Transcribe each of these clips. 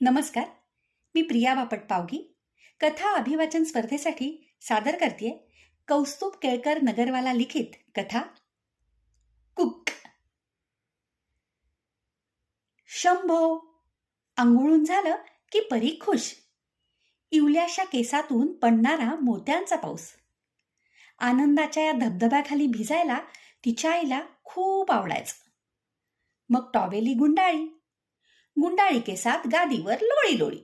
नमस्कार. मी प्रिया बापट पावगी. कथा अभिवाचन स्पर्धेसाठी सादर करते कौस्तुभ केळकर नगरवाला लिखित कथा. कुक. शंभो आंघोळून झालं की परी खुश. इवल्याशा केसातून पडणारा मोत्यांचा पाऊस. आनंदाच्या या धबधब्याखाली भिजायला तिच्या आईला खूप आवडायचं. मग टॉवेली गुंडाळी गुंडाळी केसात गादीवर लोळी लोळी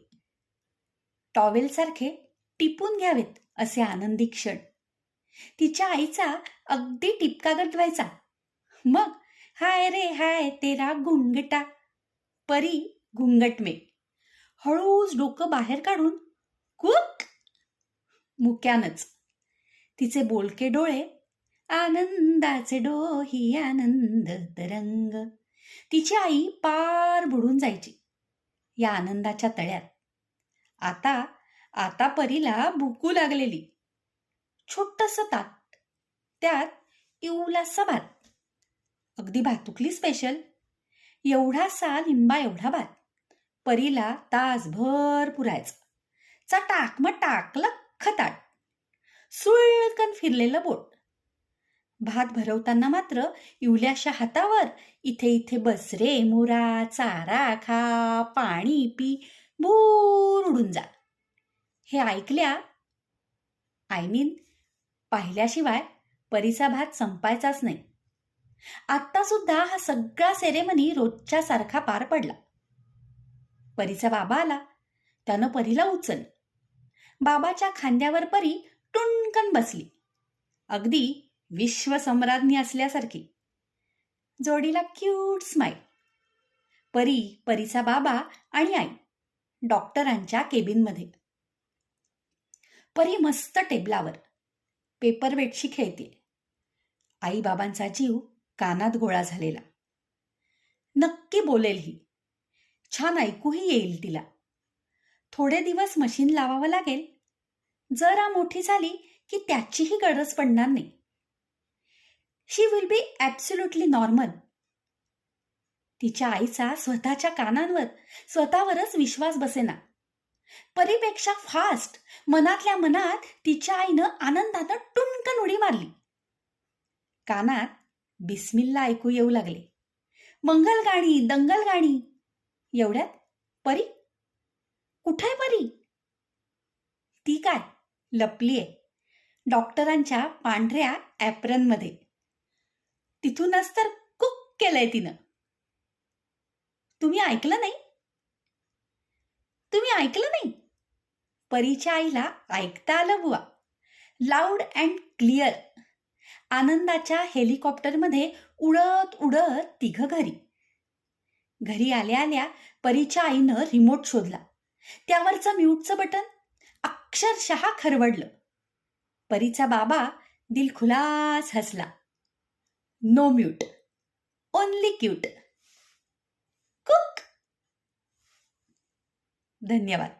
टॉवेल सारखे टिपून घ्यावेत असे आनंदी क्षण. तिच्या आईचा अगदी टिपकागत व्हायचा मग हाय रे हाय तेरा घुंगटा. परी घुंगटमे हळूच डोकं बाहेर काढून कुक! मुक्यानच. तिचे बोलके डोळे आनंदाचे डोही आनंद तरंग. तिची आई पार बुडून जायची या आनंदाच्या तळ्यात. आता आता परीला भुकू लागलेली. छोटस ताट त्यात इवलासा भात अगदी भातुकली स्पेशल एवढासा लिंबा एवढा भात. परीला तासभर पुरायचं. टाक मग टाक लख्ख ताट. सुळकन फिरलेलं बोट. भात भरवताना मात्र इवल्याशा हातावर इथे इथे बस रे मुरा चारा खा पाणी पी भूर उडून जा. हे ऐकल्या आय मीन पाहिल्याशिवाय परीचा भात संपायचाच नाही. आत्ता सुद्धा हा सगळा सेरेमनी रोजच्या सारखा पार पडला. परीचा बाबा आला. त्यानं परीला उचल बाबाच्या खांद्यावर परी टुणकन बसली. अगदी विश्वसम्राज्ञी असल्यासारखी. जोडीला क्यूट स्माईल परी परीचा बाबा आणि आई. डॉक्टरांच्या केबिनमध्ये. परी मस्त टेबलावर. पेपर वेटशी खेळते आई बाबांचा जीव कानात गोळा झालेला. नक्की बोलेल ही. छान ऐकूही येईल तिला. थोडे दिवस मशीन लावावं लागेल. जरा मोठी झाली की त्याचीही गरज पडणार नाही. She will be absolutely normal तिच्या आईचा स्वतःच्या कानांवर स्वतःवरच विश्वास बसेना. परीपेक्षा फास्ट मनातल्या मनात तिच्या आईनं आनंदानं टुणकन उडी मारली. कानात बिस्मिल्ला ऐकू येऊ लागले. मंगल गाणी दंगल गाणी एवढ्यात परी? कुठे परी? ती काय? लपलीये. डॉक्टरांच्या पांढऱ्या ॲप्रनमध्ये. तिथूनच तर कुक केलंय तिनं. तुम्ही ऐकलं नाही? तुम्ही ऐकलं नाही? परीच्या आईला ऐकता आलं बुवा. Loud and clear. आनंदाच्या हेलिकॉप्टरमध्ये उडत उडत तिघ घरी. घरी आल्या आल्या परीच्या आईनं रिमोट शोधला. त्यावरचं म्यूटचं बटन अक्षरशः खरवडलं. परीचा बाबा दिलखुलास हसला. no mute only cute cook धन्यवाद